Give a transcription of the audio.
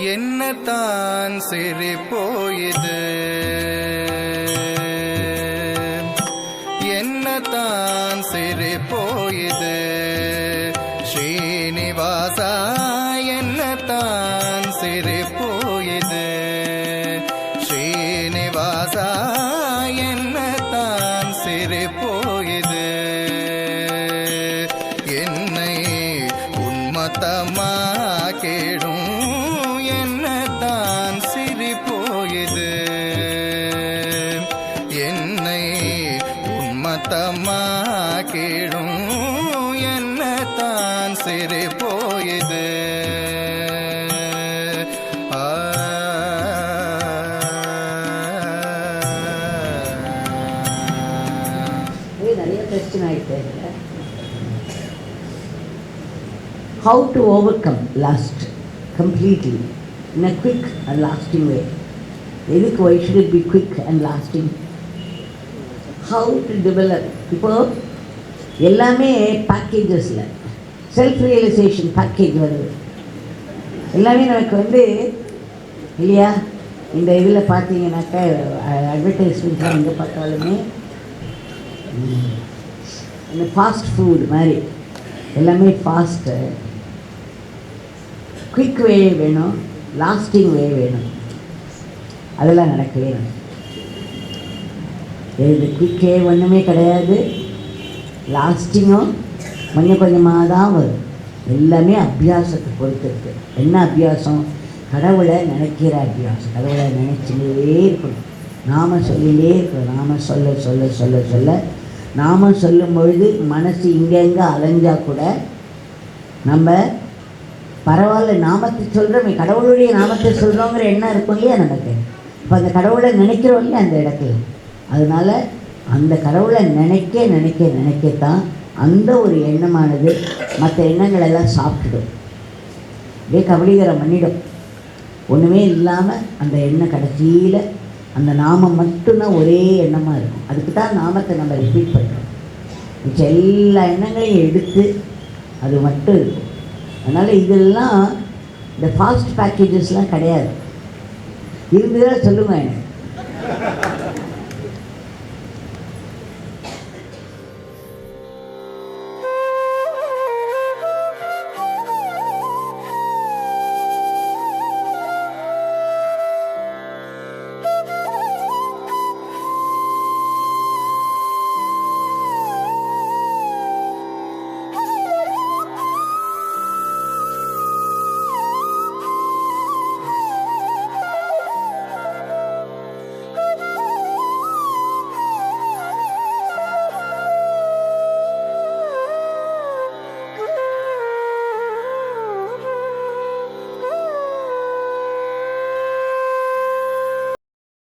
என்னத்தான் சிரிப்போ இது என்னத்தான் சிரிப்போ இது ஸ்ரீனிவாசா என்னத்தான் சிரிப்போ இது ஸ்ரீனிவாசா என்னத்தான் சிரிப்போ இது என்னை உன்மத்தமா கேடும் உன்மத்தமாக்கிடும் என்னத்தான் சிரிப்போயுது ஆ இது நிறைய பிரச்சனை ஆயிட்டு how to overcome lust completely in a quick and lasting way எதுக்கு why should it How to develop இப்போது எல்லாமே பேக்கேஜஸில் செல்ஃப் ரியலைசேஷன் பேக்கேஜ் வருது. எல்லாமே நமக்கு வந்து இல்லையா? இந்த இதில் பார்த்தீங்கன்னாக்கா அட்வர்டைஸ்மெண்ட்லாம் எங்கே பார்த்தாலுமே இந்த ஃபாஸ்ட் ஃபுட் மாதிரி எல்லாமே ஃபாஸ்ட்டு குயிக் வே வேணும் லாஸ்டிங் வே வேணும். அதெல்லாம் நடக்கவே இல்லை. இது குயிக்கே ஒன்றுமே கிடையாது. லாஸ்டிங்கும் கொஞ்சம் கொஞ்சமாக தான் வரும். எல்லாமே அபியாசத்தை பொறுத்திருக்கு. என்ன அபியாசம்? கடவுளை நினைக்கிற அபியாசம். கடவுளை நினைச்சிலே இருக்கணும். நாம சொல்லிலே இருக்கணும். நாம சொல்ல சொல்ல சொல்ல சொல்ல. நாம சொல்லும் பொழுது மனசு இங்கெங்கே அலைஞ்சால் கூட நம்ம பரவாயில்ல நாமத்தை சொல்கிறோமே கடவுளுடைய நாமத்தை சொல்கிறோங்கிற எண்ணம் இருக்கும் இல்லையா நமக்கு? இப்போ அந்த கடவுளை நினைக்கிறோம் இல்லையா அந்த இடத்துல? அதனால் அந்த கடவுளை நினைக்க நினைக்க நினைக்கத்தான் அந்த ஒரு எண்ணமானது மற்ற எண்ணங்கள் எல்லாம் சாப்பிட்டுடும். அப்படியே கபலீகரம் பண்ணிடும் ஒன்றுமே இல்லாமல் அந்த எண்ணம் கடைசியில் அந்த நாமம் மட்டும்தான் ஒரே எண்ணமாக இருக்கும். அதுக்கு தான் நாமத்தை நம்ம ரிப்பீட் பண்ணுறோம் மிச்ச எல்லா எண்ணங்களையும் எடுத்து அது மட்டும் இருக்கும். அதனால் இதெல்லாம் இந்த ஃபாஸ்ட் பேக்கேஜஸ்லாம் கிடையாது. இருந்துதான் சொல்லுவேன் எனக்கு